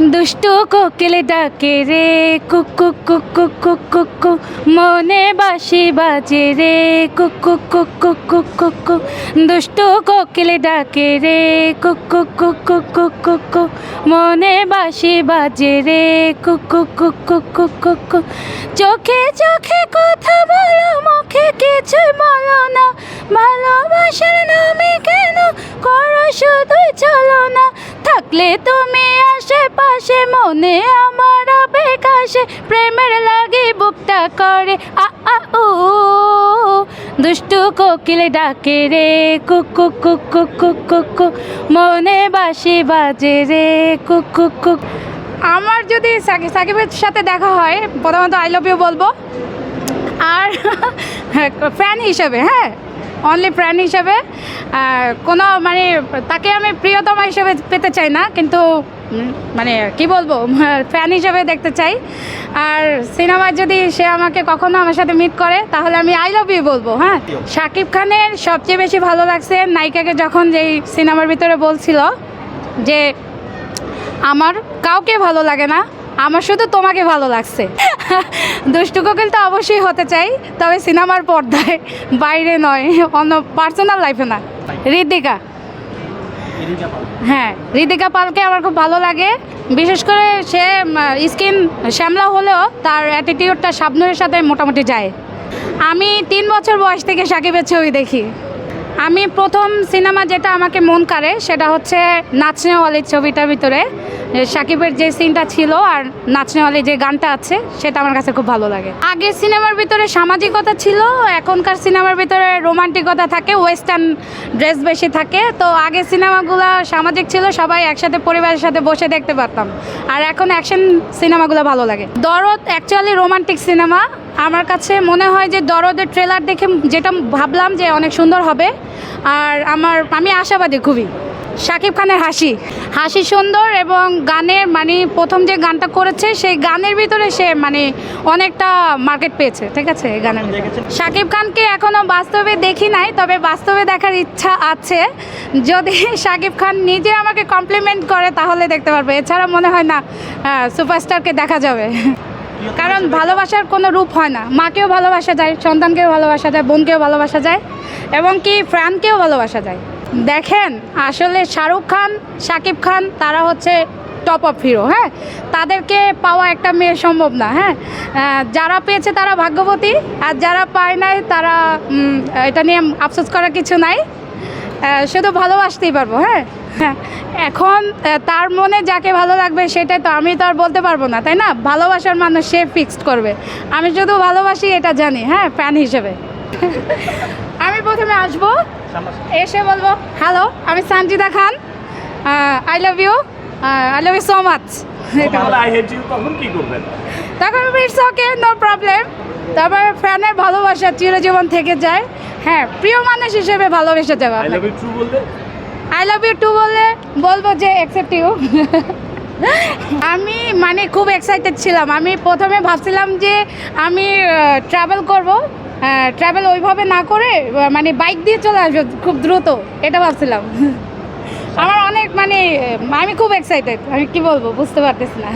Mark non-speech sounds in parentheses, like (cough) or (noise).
দুষ্টু কোকিল ডাকে রে কুকু কুক কুক কু মনে বাসি বাজে রে কুকু কুক কুক কু দুষ্টু কোকিল ডাকে রে কুকু কুক কুক কু মনে বাসি বাজে রে কুক কুক কুক কু চোখে চোখে কথা বলো মুখে কিছু বলো না ভালোবাসার নামে কেন করো শুধু চলো না থাকলে তুমি আশেপাশে মনে আমার বেকাশে প্রেমের লাগে বুকটা করে। আ আ, ও, দুষ্টু কোকিল ডাকে রে। কুক কুক কুক কু মনে বাসি বাজে রে। কুক কুক আমার যদি সাকি- সাকিবের সাথে দেখা হয়, প্রথমত আই লাভ ইউ বলব। আর (laughs) ফ্যান হিসেবে হ্যাঁ। অনলি ফ্যান হিসেবে কোনো মানে তাকে আমি প্রিয়তমা হিসেবে পেতে চাই না, কিন্তু মানে কি বলব (laughs) ফ্যান হিসেবে দেখতে চাই। আর সিনেমায় যদি সে আমাকে কখনো আমার সাথে মিট করে, তাহলে আমি আই লাভ ইউ বলব হ্যাঁ? শাকিব খানের সবচেয়ে বেশি ভালো লাগছে নায়িকাকে যখন যেই সিনেমার ভিতরে বলছিল যে, আমার কাউকে ভালো লাগে না, আমার শুধু তোমাকে ভালো লাগছে। দুষ্টু কোকিল তো অবশ্যই হতে চাই তবে সিনেমার পর্দায় বাইরে নয় অন্য পার্সোনাল লাইফে না। ঋতিকা। হ্যাঁ ঋতিকা পালকে আমার খুব ভালো লাগে। বিশেষ করে সে স্কিন শ্যামলা হলেও তার অ্যাটিটিউডটা শাবনুরের সাথে মোটামুটি যায়। আমি তিন বছর বয়স থেকে সাকিবের ছবি দেখি। আমি প্রথম সিনেমা যেটা আমাকে মন কাড়ে সেটা হচ্ছে নাচনেওয়ালির ছবিটার ভিতরে। সাকিবের যে সিনটা ছিল আর নাচনেওয়ালি যে গানটা আছে, সেটা আমার কাছে খুব ভালো লাগে। আগের সিনেমার ভিতরে সামাজিকতা ছিল, এখনকার সিনেমার ভিতরে রোমান্টিকতা থাকে, ওয়েস্টার্ন ড্রেস বেশি থাকে। তো আগের সিনেমাগুলো সামাজিক ছিল, সবাই একসাথে পরিবারের সাথে বসে দেখতে পারতাম। আর এখন অ্যাকশন সিনেমাগুলো ভালো লাগে। দরদ অ্যাকচুয়ালি রোমান্টিক সিনেমা আমার কাছে মনে হয় যে দরদের ট্রেলার দেখে যেটা ভাবলাম যে অনেক সুন্দর হবে। আর আমার, আমি আশাবাদী খুবই। শাকিব খানের হাসি। হাসি সুন্দর এবং গানের মানে প্রথম যে গানটা করেছে, সেই গানের ভিতরে সে মানে অনেকটা মার্কেট পেয়েছে। ঠিক আছে? গানের। শাকিব খানকে এখনও বাস্তবে দেখি নাই, তবে বাস্তবে দেখার ইচ্ছা আছে। যদি শাকিব খান নিজে আমাকে কমপ্লিমেন্ট করে, তাহলে দেখতে পারব। এছাড়া মনে হয় না সুপারস্টারকে দেখা যাবে। কারণ ভালোবাসার কোনো রূপ হয় না। মাকেও ভালোবাসা যায়, সন্তানকেও ভালোবাসা যায়, বোনকেও ভালোবাসা যায় এবং কি ফ্রানকেও ভালোবাসা যায়। দেখেন, আসলে শাহরুখ খান শাকিব খান তারা হচ্ছে টপ অফ হিরো হ্যাঁ? তাদেরকে পাওয়া একটা মেয়ে সম্ভব না হ্যাঁ? যারা পেয়েছে তারা ভাগ্যবতী, আর যারা পায় নাই তারা এটা নিয়ে আফসোস করার কিছু নাই। শুধু ভালোবাসতেই পারব হ্যাঁ? হ্যাঁ এখন তার মনে যাকে ভালো লাগবে সেটাই তো আমি তো আর বলতে পারব না তাই না? ভালোবাসার মানুষ সে ফিক্সড করবে। আমি শুধু ভালোবাসি এটা জানি হ্যাঁ? ফ্যান হিসেবে। (laughs) আমি প্রথমে আসব এসে বলব হ্যালো আমি Sanjida Khan I love you I love you so much তখন ইটস ওকে নো প্রবলেম তারপর ফ্যানের ভালোবাসা চিরজীবন থেকে যায়। হ্যাঁ প্রিয় মানুষ হিসেবে ভালোবেসে যাবে আই লাভ ইউ টু বলে বলব যে অ্যাকসেপ্ট ইউ আমি মানে খুব এক্সাইটেড ছিলাম। আমি প্রথমে ভাবছিলাম যে আমি ট্রাভেল করব। ট্রাভেল ওইভাবে না করে মানে বাইক দিয়ে চলে আসব খুব দ্রুত। এটা ভাবছিলাম। আমার অনেক মানে আমি খুব এক্সাইটেড আমি কি বলব? বুঝতে পারতেছি না।